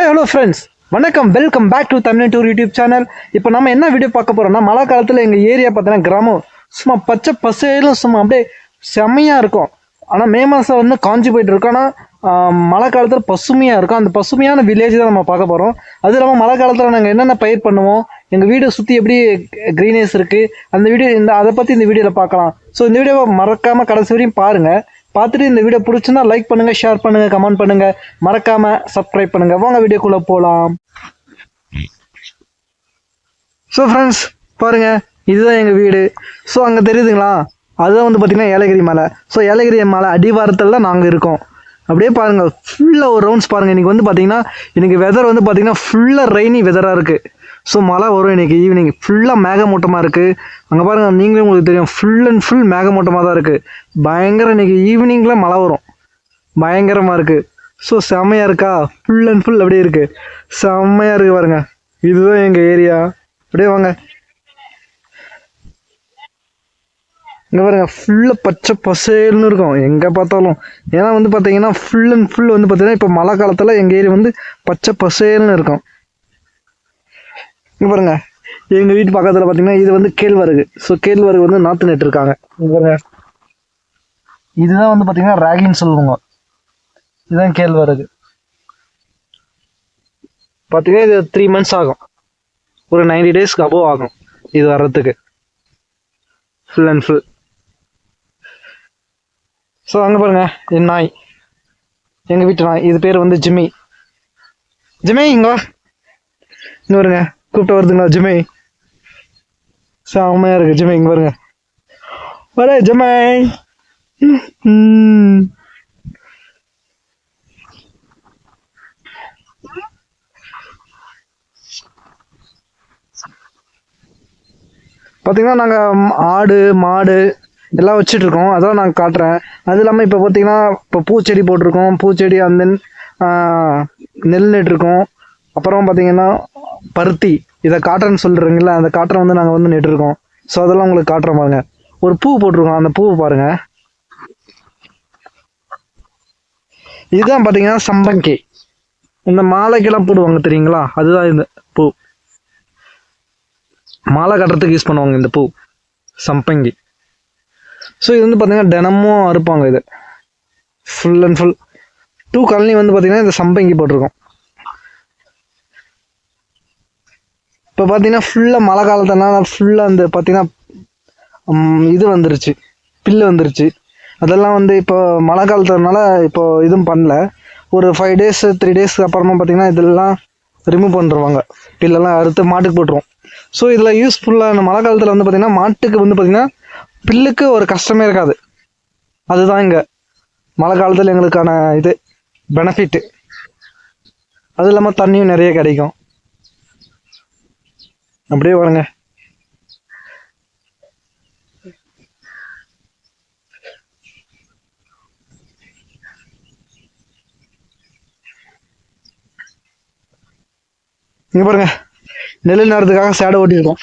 Hi hello friends வணக்கம். Welcome back to Tamil tour YouTube channel இப்போ நம்ம என்ன வீடியோ பார்க்க போகிறோம்னா மழை காலத்தில் எங்கள் ஏரியா பார்த்தீங்கன்னா கிராமம். சும்மா பச்சை பசேலும் சும்மா அப்படியே செம்மையாக இருக்கும். ஆனால் மே மாதம் வந்து காஞ்சி போயிட்டு இருக்கோம் ஆனால் மழை காலத்தில் பசுமையாக இருக்கும். அந்த பசுமையான வில்லேஜ் தான் நம்ம பார்க்க போகிறோம் அது இல்லாமல் மழை காலத்தில் நாங்கள் என்னென்ன பயிர் பண்ணுவோம்? எங்கள் வீடு சுற்றி எப்படி க்ரீனேஸ் இருக்குது அந்த வீடியோ இந்த அதை பற்றி இந்த வீடியோவில் பார்க்கலாம். ஸோ இந்த வீடியோவை மறக்காமல் கடைசி வரையும் பாருங்கள் பார்த்துட்டு இந்த வீடியோ பிடிச்சுன்னா லைக் பண்ணுங்கள் ஷேர் பண்ணுங்கள் கமெண்ட் பண்ணுங்கள் மறக்காமல் சப்ஸ்கிரைப் பண்ணுங்கள் வாங்க வீடியோக்குள்ளே போகலாம் ஸோ ஃப்ரெண்ட்ஸ் பாருங்கள் இதுதான் எங்கள் வீடு. ஸோ அங்கே தெரியுதுங்களா? அதுதான் வந்து பார்த்திங்கன்னா ஏலகிரி மலை. ஸோ ஏலகிரி மலை அடிவாரத்தில் தான் நாங்கள் இருக்கோம். அப்படியே பாருங்கள் ஃபுல்லாக ஒரு ரவுண்ட்ஸ் பாருங்கள் இன்றைக்கி வந்து பார்த்திங்கன்னா இன்றைக்கி வெதர் வந்து பார்த்திங்கன்னா ஃபுல்லாக ரெய்னி வெதராக இருக்குது ஸோ மழை வரும் இன்றைக்கி ஈவினிங் ஃபுல்லாக மேகமூட்டமாக இருக்குது அங்கே பாருங்கள் நீங்களே உங்களுக்கு தெரியும் ஃபுல் அண்ட் ஃபுல் மேகமூட்டமாக தான் இருக்குது பயங்கர இன்றைக்கி ஈவினிங்கில் மழை வரும். பயங்கரமாக இருக்குது ஸோ செம்மையாக இருக்கா? ஃபுல் அண்ட் ஃபுல் அப்படியே இருக்குது செம்மையாக இருக்குது பாருங்க. இதுதான் எங்கள் ஏரியா அப்படியே வாங்க. இங்கே பாருங்க ஃபுல்லாக பச்சை பசேல்னு இருக்கும். எங்கே பார்த்தாலும். ஏன்னா வந்து பார்த்தீங்கன்னா ஃபுல் அண்ட் ஃபுல் வந்து பார்த்தீங்கன்னா இப்போ மழை காலத்தில் எங்கள் ஏரியா வந்து பச்சை பசேல்னு இருக்கும். இங்கே பாருங்க. எங்கள் வீட்டு பக்கத்தில் பார்த்தீங்கன்னா இது வந்து கேழ்வரகு. ஸோ கேழ்வரகு வந்து நாற்று நட்டுருக்காங்க இங்கே பாருங்க. இதுதான் வந்து பார்த்தீங்கன்னா ராகின்னு சொல்லுவாங்க. இதுதான் கேழ்வரகு. பார்த்தீங்கன்னா இது த்ரீ மந்த்ஸ் ஆகும். ஒரு நைன்டி டேஸ்க்கு அபோவ் ஆகும் இது வர்றதுக்கு. ஃபுல் அண்ட் ஃபுல் ஸோ அங்கே பாருங்க. என் நாய். எங்கள் வீட்டு நாய். இது பேர் வந்து ஜிம்மி. ஜிம்மி இங்க வா. வருங்க கூப்பிட்டு வருதுங்களா ஜிமே. செம்மையா இருக்கு ஜிமே இங்க பாருங்க. வர ஜிமே. பார்த்தீங்கன்னா நாங்கள் ஆடு மாடு எல்லாம் வச்சுட்டு இருக்கோம். அதான் நான் காட்டுறேன். அது இல்லாமல் இப்போ பார்த்தீங்கன்னா இப்போ பூச்செடி போட்டிருக்கோம். பூச்செடி அந்த நெல் நட்டுருக்கோம். அப்புறம் பார்த்தீங்கன்னா பருத்தி இதை காட்டுறேன்னு சொல்கிறீங்களா அந்த காட்டுற வந்து நாங்கள் வந்து நட்டுருக்கோம். ஸோ அதெல்லாம் உங்களுக்கு காட்டுறோம் பாருங்க. ஒரு பூ போட்டிருக்கோம். அந்த பூவை பாருங்க. இதுதான் பார்த்தீங்கன்னா சம்பங்கி. இந்த மாலைக்கெல்லாம் போடுவாங்க தெரியுங்களா? அதுதான் இந்த பூ. மாலை கட்டுறதுக்கு யூஸ் பண்ணுவாங்க இந்த பூ. சம்பங்கி. ஸோ இது வந்து பார்த்தீங்கன்னா தினமும் அறுப்பாங்க இது. ஃபுல் அண்ட் ஃபுல் டூ கழனி வந்து பார்த்தீங்கன்னா இந்த சம்பங்கி போட்டிருக்கோம். இப்போ பார்த்தீங்கன்னா ஃபுல்லாக மழை காலத்தினால ஃபுல்லாக அந்த பார்த்தீங்கன்னா இது வந்துருச்சு. பில்லு வந்துருச்சு. அதெல்லாம் வந்து இப்போ மழை காலத்துனால இப்போ இதுவும் பண்ணல. ஒரு ஃபைவ் டேஸ் த்ரீ டேஸ்க்கு அப்புறமா பார்த்தீங்கன்னா இதெல்லாம் ரிமூவ் பண்ணிருவாங்க. பில்லெல்லாம் அறுத்து மாட்டுக்கு போட்டுருவோம். ஸோ இதில் யூஸ்ஃபுல்லான மழை காலத்தில் வந்து பார்த்திங்கன்னா மாட்டுக்கு வந்து பார்த்திங்கன்னா பில்லுக்கு ஒரு கஷ்டமே இருக்காது. அதுதான் இங்கே மழை காலத்தில் எங்களுக்கான இது பெனிஃபிட்டு அது இல்லாமல் தண்ணியும் நிறைய கிடைக்கும். அப்படியே வாங்க. இங்க பாருங்க. நெல் நேரத்துக்காக சேடை ஓட்டியிருக்கோம்.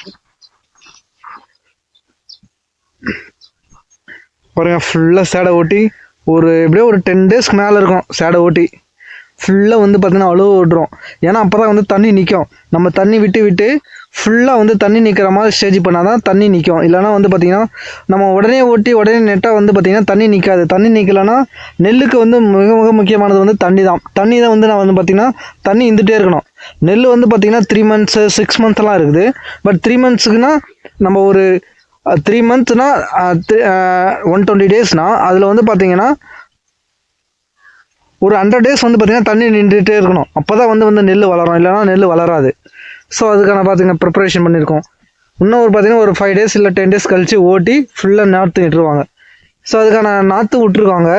பாருங்க ஃபுல்லாக சேடை ஓட்டி ஒரு எப்படியோ ஒரு டென் டேஸ்க்கு மேலே இருக்கும் சேடை ஓட்டி. ஃபுல்லாக வந்து பார்த்தீங்கன்னா அழுவ ஓட்டுறோம் ஏன்னா அப்போ தான் வந்து தண்ணி நிற்கும் நம்ம தண்ணி விட்டு விட்டு ஃபுல்லாக வந்து தண்ணி நிற்கிற மாதிரி ஸ்டேஜ் பண்ணால் தான் தண்ணி நிற்கும் இல்லைன்னா வந்து பார்த்திங்கன்னா நம்ம உடனே ஓட்டி உடனே நெட்டாக வந்து பார்த்திங்கன்னா தண்ணி நிற்காது தண்ணி நிற்கலன்னா நெல்லுக்கு வந்து மிக மிக முக்கியமானது வந்து தண்ணி தான் தண்ணி தான் வந்து நான் வந்து பார்த்திங்கன்னா தண்ணி இருந்துகிட்டே இருக்கணும். நெல் வந்து பார்த்திங்கன்னா த்ரீ மந்த்ஸு சிக்ஸ் மந்த்லாம் இருக்குது. பட் த்ரீ மந்த்ஸுக்குன்னா நம்ம ஒரு த்ரீ மந்த்ஸ்னா ஒன் டுவெண்ட்டி டேஸ்னால் அதில் வந்து பார்த்திங்கன்னா ஒரு ஹண்ட்ரட் டேஸ் வந்து பார்த்திங்கன்னா தண்ணி நின்றுட்டே இருக்கணும். அப்போ தான் வந்து வந்து நெல் வளரும். இல்லைனா நெல் வளராது. ஸோ அதுக்கான பார்த்திங்கன்னா ப்ரிப்பரேஷன் பண்ணியிருக்கோம். இன்னும் ஒரு பார்த்திங்கன்னா ஒரு ஃபைவ் டேஸ் இல்லை டென் டேஸ் கழித்து ஓட்டி ஃபுல்லாக நாற்று விட்டுருவாங்க. ஸோ அதுக்கான நாற்று விட்டுருக்காங்க.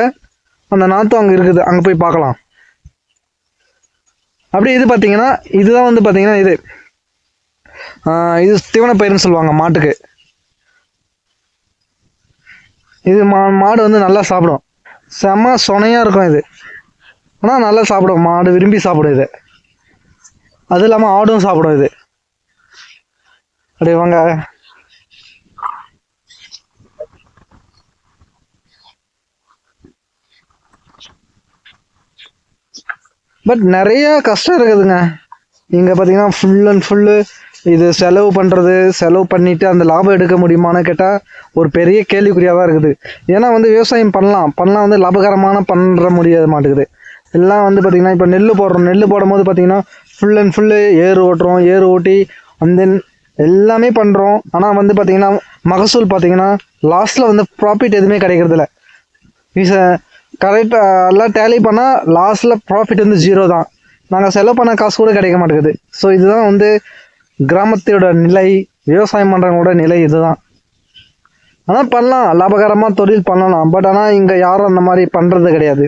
அந்த நாற்று அங்கே இருக்குது. அங்கே போய் பார்க்கலாம். அப்படியே இது பார்த்தீங்கன்னா இதுதான் வந்து பார்த்தீங்கன்னா இது. இது தீவனப்பயிர்னு சொல்லுவாங்க மாட்டுக்கு. இது மா மாடு வந்து நல்லா சாப்பிடும். செம்ம சொனையாக இருக்கும் இது. ஆனால் நல்லா சாப்பிடும். மாடு விரும்பி சாப்பிடும் இது. அது இல்லாமல் ஆடும் சாப்பிடும் இது. அப்படி வாங்க. பட் நிறைய கஷ்டம் இருக்குதுங்க. இங்கே பார்த்தீங்கன்னா ஃபுல் அண்ட் ஃபுல்லு இது செலவு பண்ணுறது செலவு பண்ணிவிட்டு அந்த லாபம் எடுக்க முடியுமான்னு கேட்டால் ஒரு பெரிய கேள்விக்குறியாக தான் இருக்குது. ஏன்னா வந்து விவசாயம் பண்ணலாம். பண்ணலாம் வந்து லாபகரமான பண்ணுற முடியாது மாட்டேங்குது எல்லாம் வந்து பார்த்திங்கன்னா இப்போ நெல் போடுறோம். நெல் போடும்போது பார்த்திங்கன்னா ஃபுல் அண்ட் ஃபுல்லு ஏர் ஓட்டுறோம் ஏர் ஓட்டி அண்ட் தென் எல்லாமே பண்ணுறோம் ஆனால் வந்து பார்த்திங்கன்னா மகசூல் பார்த்திங்கன்னா லாஸ்ட்டில் வந்து ப்ராஃபிட் எதுவுமே கிடைக்கிறதில்ல இஸ் கரெக்டாக எல்லாம் டேலி பண்ணால் லாஸ்ட்டில் ப்ராஃபிட் வந்து ஜீரோ தான். நாங்கள் செலவு பண்ண காசு கூட கிடைக்க மாட்டேங்குது. ஸோ இதுதான் வந்து கிராமத்தோட நிலை விவசாயம் பண்ணுறவங்களோட நிலை இதுதான். ஆனால் பண்ணலாம். லாபகரமாக தொழில் பண்ணலாம். பட் ஆனால் இங்கே யாரும் அந்த மாதிரி பண்ணுறது கிடையாது.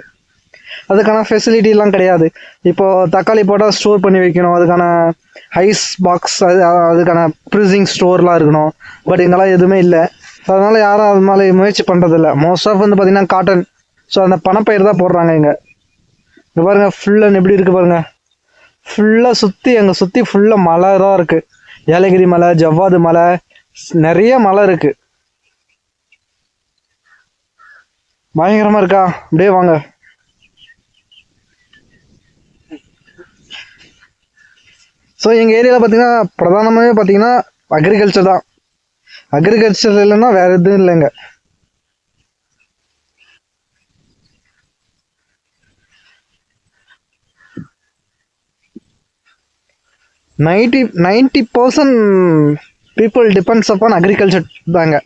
அதுக்கான ஃபெசிலிட்டிலாம் கிடையாது. இப்போது தக்காளி போட்டால் ஸ்டோர் பண்ணி வைக்கணும். அதுக்கான ஐஸ் பாக்ஸ் அது அதுக்கான ப்ரிசிங் ஸ்டோர்லாம் இருக்கணும். பட் இங்கெல்லாம் எதுவுமே இல்லை. ஸோ அதனால் யாரும் அது மாதிரி முயற்சி பண்ணுறதில்ல மோஸ்ட் ஆஃப் வந்து பார்த்திங்கன்னா காட்டன் ஸோ அந்த பணப்பயிர் தான் போடுறாங்க இங்கே. இங்கே பாருங்கள் ஃபுல்லாக எப்படி இருக்குது பாருங்கள் ஃபுல்லாக சுற்றி எங்கள் சுற்றி ஃபுல்லாக மலை தான் இருக்குது ஏலகிரி மலை ஜவ்வாது மலை நிறைய மலை இருக்குது பயங்கரமாக இருக்கா? அப்படியே வாங்க. ஸோ எங்கள் ஏரியாவில் பார்த்தீங்கன்னா பிரதானமாகவே பார்த்தீங்கன்னா அக்ரிகல்ச்சர் தான். அக்ரிகல்ச்சர் இல்லைன்னா வேறு எதுவும் இல்லைங்க. Ninety ninety percent people depends upon agriculture தாங்க.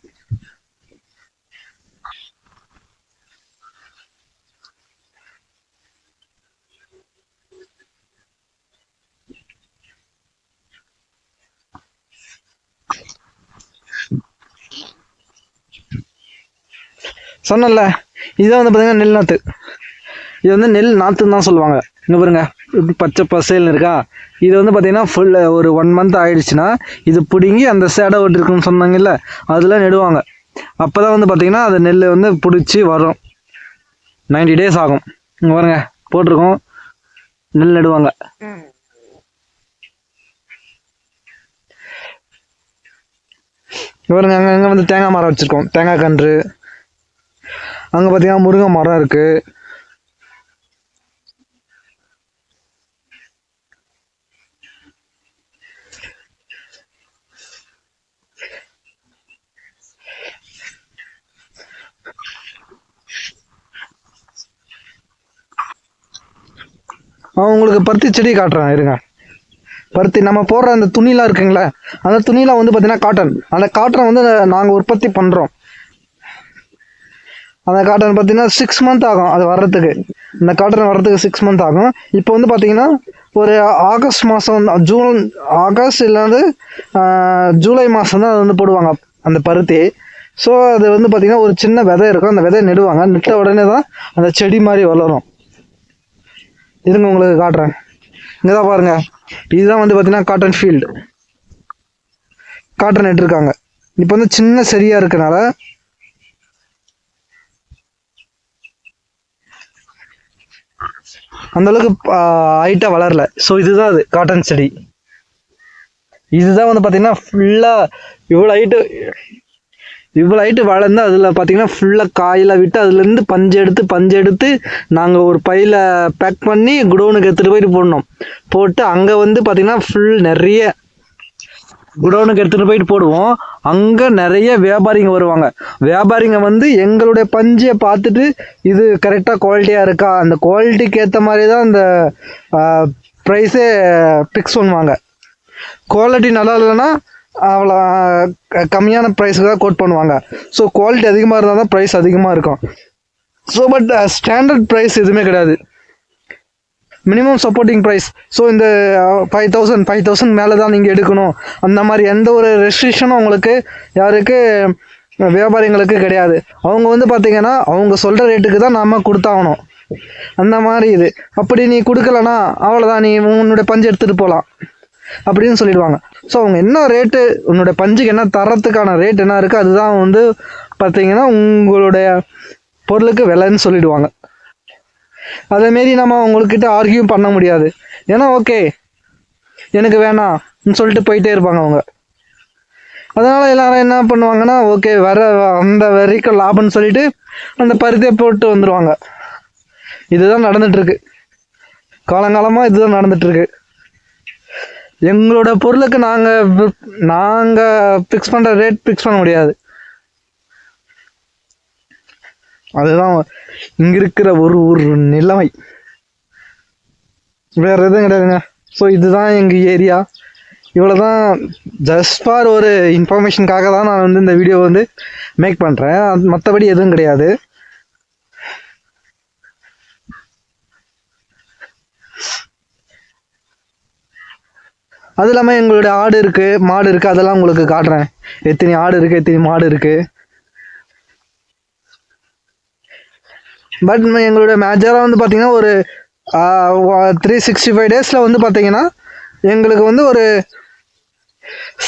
சொன்னல இதுதான் வந்து பார்த்தீங்கன்னா நெல் நாற்று இது வந்து நெல் நாற்றுன்னு தான் சொல்லுவாங்க. இங்கே பாருங்க பச்சை பசேல்னு இருக்கா? இது வந்து பார்த்தீங்கன்னா ஃபுல் ஒரு ஒன் மந்த் ஆயிடுச்சுன்னா இது பிடுங்கி அந்த சேடை ஓட்டு இருக்குன்னு சொன்னாங்கல்ல அதில் நெடுவாங்க. அப்போ தான் வந்து பார்த்தீங்கன்னா அது நெல் வந்து பிடிச்சி வரும். 90 டேஸ் ஆகும். இங்கே பாருங்க போட்டிருக்கோம். நெல் நடுவாங்க. இங்க பாருங்க அங்கே அங்கே வந்து தேங்காய் மரம் வச்சுருக்கோம். தேங்காய் கன்று அங்கே பார்த்தீங்கன்னா முருங்கை மரம் இருக்குது உங்களுக்கு பருத்தி செடி காட்டுறேன் இருங்க. பருத்தி நம்ம போடுற அந்த துணிலாம் இருக்குங்களே அந்த துணிலாம் வந்து பார்த்தீங்கன்னா காட்டன் அந்த காட்டனை வந்து நாங்கள் உற்பத்தி பண்ணுறோம் அந்த காட்டன் பார்த்தீங்கன்னா சிக்ஸ் மந்த் ஆகும் அது வர்றதுக்கு. அந்த காட்டன் வர்றதுக்கு சிக்ஸ் மந்த் ஆகும். இப்போ வந்து பார்த்தீங்கன்னா ஒரு ஆகஸ்ட் மாதம் ஜூன் ஆகஸ்ட் இல்லைன்னா ஜூலை மாதம் தான் அது வந்து போடுவாங்க அந்த பருத்தி. ஸோ அது வந்து பார்த்திங்கன்னா ஒரு சின்ன விதை இருக்கும். அந்த விதை நெடுவாங்க. நெட்ட உடனே தான் அந்த செடி மாதிரி வளரும். இருங்க உங்களுக்கு காட்டுறேன். இங்கே தான் பாருங்கள் இதுதான் வந்து பார்த்திங்கன்னா காட்டன் ஃபீல்டு காட்டன் நட்டுருக்காங்க. இப்போ வந்து சின்ன செடியாக இருக்கனால அந்தளவுக்கு ஹைட்டாக வளரல. ஸோ இதுதான் அது காட்டன் செடி. இதுதான் வந்து பார்த்திங்கன்னா ஃபுல்லாக இவ்வளோ ஹைட்டு இவ்வளோ ஹைட்டு வளர்ந்து அதில் பார்த்தீங்கன்னா ஃபுல்லாக காயில் விட்டு அதுலேருந்து பஞ்சு எடுத்து பஞ்சு எடுத்து நாங்கள் ஒரு பையில் பேக் பண்ணி குடோனுக்கு எடுத்துகிட்டு போயிட்டு போடணும். போட்டு அங்கே வந்து பார்த்திங்கன்னா ஃபுல் நிறைய குடோனுக்கு எடுத்துகிட்டு போயிட்டு போடுவோம். அங்கே நிறைய வியாபாரிங்க வருவாங்க. வியாபாரிங்க வந்து எங்களுடைய பஞ்சை பார்த்துட்டு இது கரெக்டாக குவாலிட்டியாக இருக்கா? அந்த குவாலிட்டிக்கு ஏற்ற மாதிரி தான் அந்த ப்ரைஸே ஃபிக்ஸ் பண்ணுவாங்க. குவாலிட்டி நல்லா இல்லைன்னா அவ்வளோ கம்மியான ப்ரைஸுக்கு தான் கோட் பண்ணுவாங்க. ஸோ குவாலிட்டி அதிகமாக இருந்தால் தான் ப்ரைஸ் அதிகமாக இருக்கும் ஸோ பட் ஸ்டாண்டர்ட் ப்ரைஸ் எதுவுமே கிடையாது. மினிமம் சப்போர்ட்டிங் ப்ரைஸ் ஸோ இந்த ஃபைவ் தௌசண்ட் ஃபைவ் தௌசண்ட் மேலே தான் நீங்கள் எடுக்கணும். அந்த மாதிரி எந்த ஒரு ரெஸ்ட்ரிக்ஷனும் உங்களுக்கு யாருக்கு வியாபாரிங்களுக்கு கிடையாது. அவங்க வந்து பார்த்தீங்கன்னா அவங்க சொல்கிற ரேட்டுக்கு தான் நாம் கொடுத்தாகணும். அந்த மாதிரி இது. அப்படி நீ கொடுக்கலனா அவ்வளோதான் நீ உன்னுடைய பஞ்சு எடுத்துகிட்டு போகலாம் அப்படின்னு சொல்லிடுவாங்க. ஸோ அவங்க என்ன ரேட்டு உன்னுடைய பஞ்சுக்கு என்ன தரத்துக்கான ரேட் என்ன இருக்குது அதுதான் வந்து பார்த்தீங்கன்னா உங்களுடைய பொருளுக்கு விலைன்னு சொல்லிடுவாங்க. அதேமாரி நம்ம அவங்கக்கிட்ட ஆர்கியூ பண்ண முடியாது. ஏன்னா ஓகே எனக்கு வேணாம்னு சொல்லிட்டு போயிட்டே இருப்பாங்க அவங்க. அதனால் எல்லாரும் என்ன பண்ணுவாங்கன்னா ஓகே வர அந்த வரைக்கும் லாபம்னு சொல்லிட்டு அந்த பருத்தியை போட்டு வந்துடுவாங்க இதுதான் நடந்துட்டுருக்கு. காலங்காலமாக இதுதான் நடந்துட்டுருக்கு. எங்களோட பொருளுக்கு நாங்கள் நாங்கள் ஃபிக்ஸ் பண்ணுற ரேட் ஃபிக்ஸ் பண்ண முடியாது. அதுதான் இங்கே இருக்கிற ஒரு ஒரு நிலைமை. வேறு எதுவும் கிடையாதுங்க. ஸோ இதுதான் எங்கள் ஏரியா இவ்வளோ தான் ஜஸ்ட் ஃபார் ஒரு இன்ஃபர்மேஷனுக்காக தான் நான் வந்து இந்த வீடியோ வந்து மேக் பண்ணுறேன் மற்றபடி எதுவும் கிடையாது. அது இல்லாமல் எங்களுடைய ஆடு இருக்குது மாடு இருக்குது அதெல்லாம் உங்களுக்கு காட்டுறேன். எத்தனை ஆடு இருக்குது எத்தனை மாடு இருக்குது பட் எங்களுடைய மேஜராக வந்து பார்த்தீங்கன்னா ஒரு த்ரீ சிக்ஸ்டி ஃபைவ் டேஸில் வந்து பார்த்தீங்கன்னா எங்களுக்கு வந்து ஒரு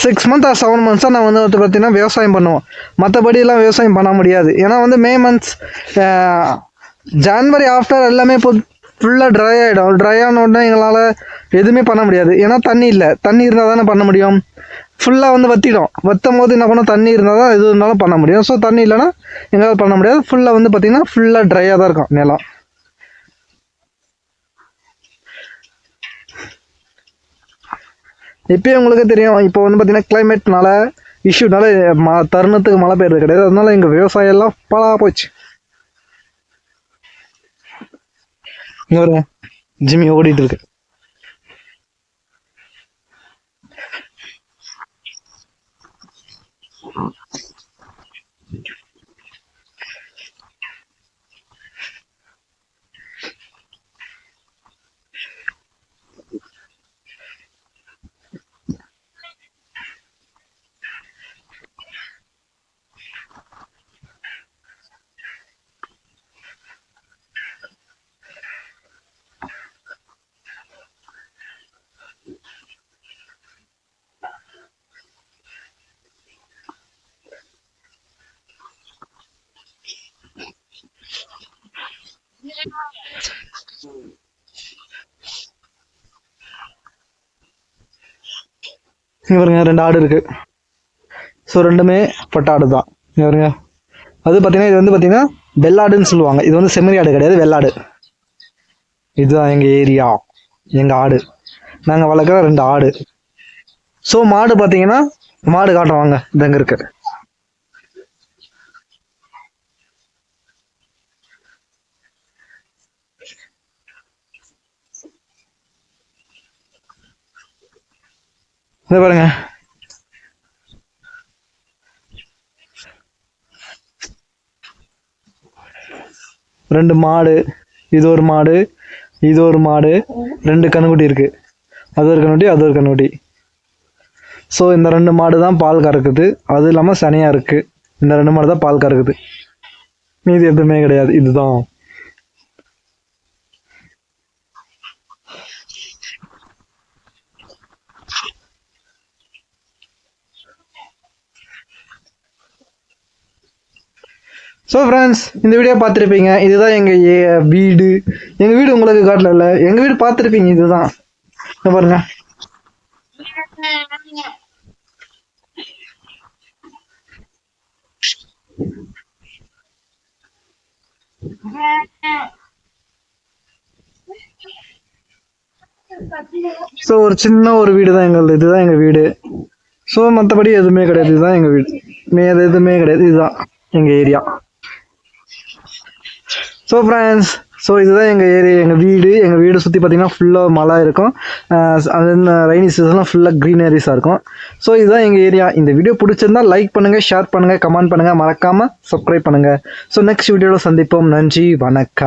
சிக்ஸ் மந்த் ஆர் செவன் மந்த்ஸாக நான் வந்து வந்து பார்த்தீங்கன்னா விவசாயம் பண்ணுவோம். மற்றபடியெல்லாம் விவசாயம் பண்ண முடியாது. ஏன்னா வந்து மே மந்த்ஸ் ஜான்வரி ஆஃப்டர் எல்லாமே இப்போ ஃபுல்லாக ட்ரை ஆகிடும் ட்ரை ஆன உடனே எங்களால் எதுவுமே பண்ண முடியாது. ஏன்னா தண்ணி இல்லை. தண்ணி இருந்தால் தானே பண்ண முடியும். ஃபுல்லாக வந்து வற்றிடும் வற்றும் போது என்ன பண்ணோம்? தண்ணி இருந்தால் தான் எது இருந்தாலும் பண்ண முடியும். ஸோ தண்ணி இல்லைன்னா எங்களால் பண்ண முடியாது. ஃபுல்லாக வந்து பார்த்திங்கன்னா ஃபுல்லாக ட்ரையாக தான் இருக்கும் நிலம். இப்போயே உங்களுக்கு தெரியும். இப்போ வந்து பார்த்தீங்கன்னா கிளைமேட்னால இஷ்யூனால ம தருணத்துக்கு மழை பெய்யுறது கிடையாது. அதனால எங்கள் விவசாயம் எல்லாம் பலா போச்சு. இங்கே ஒரு ஜிம்மி ஓடிட்டு இருக்கு. இங்க இவருங்க ரெண்டு ஆடு இருக்கு. ஸோ ரெண்டுமே பட்டாடு தான் இவருங்க அது பார்த்தீங்கன்னா இது வந்து பார்த்தீங்கன்னா வெள்ளாடுன்னு சொல்லுவாங்க. இது வந்து செம்மறி ஆடு கிடையாது வெள்ளாடு. இதுதான் எங்கள் ஏரியா. எங்கள் ஆடு. நாங்கள் வளர்க்குற ரெண்டு ஆடு. ஸோ மாடு பார்த்தீங்கன்னா மாடு காட்டுவாங்க வாங்க இதங்க இருக்கு. இந்த பாருங்க. ரெண்டு மாடு இது ஒரு மாடு இது ஒரு மாடு ரெண்டு கண்ணுக்குட்டி இருக்கு. அது ஒரு கண்ணுக்குட்டி அது ஒரு கண்ணுக்குட்டி. ஸோ இந்த ரெண்டு மாடு தான் பால் கறக்குது. அது இல்லாமல் சனியாக இருக்குது இந்த ரெண்டு மாடு தான் பால் கறக்குது. மீதி எதுவுமே கிடையாது. இதுதான். ஸோ ஃப்ரெண்ட்ஸ் இந்த வீடியோ பார்த்துருப்பீங்க. இதுதான் எங்கள் ஏ வீடு. எங்கள் வீடு உங்களுக்கு காட்டல எங்கள் வீடு பார்த்துருப்பீங்க இதுதான். இங்க பாருங்க. ஸோ ஒரு சின்ன ஒரு வீடு தான் எங்களது. இதுதான் எங்கள் வீடு. ஸோ மற்றபடி எதுவுமே கிடையாது. இதுதான் எங்கள் வீடு. மே எதுவுமே கிடையாது. இதுதான் எங்கள் ஏரியா. ஸோ ஃப்ரெண்ட்ஸ் ஸோ இதுதான் எங்கள் ஏரியா எங்கள் வீடு. எங்கள் வீடு சுற்றி பார்த்தீங்கன்னா ஃபுல்லாக மழை இருக்கும். அது ரைனி சீசன்லாம் ஃபுல்லாக க்ரீனரிஸாக இருக்கும். ஸோ இதுதான் எங்கள் ஏரியா. இந்த வீடியோ பிடிச்சிருந்தா லைக் பண்ணுங்கள் ஷேர் பண்ணுங்கள் கமெண்ட் பண்ணுங்கள் மறக்காமல் சப்ஸ்கிரைப் பண்ணுங்கள் ஸோ நெக்ஸ்ட் வீடியோவில் சந்திப்போம். நன்றி வணக்கம்.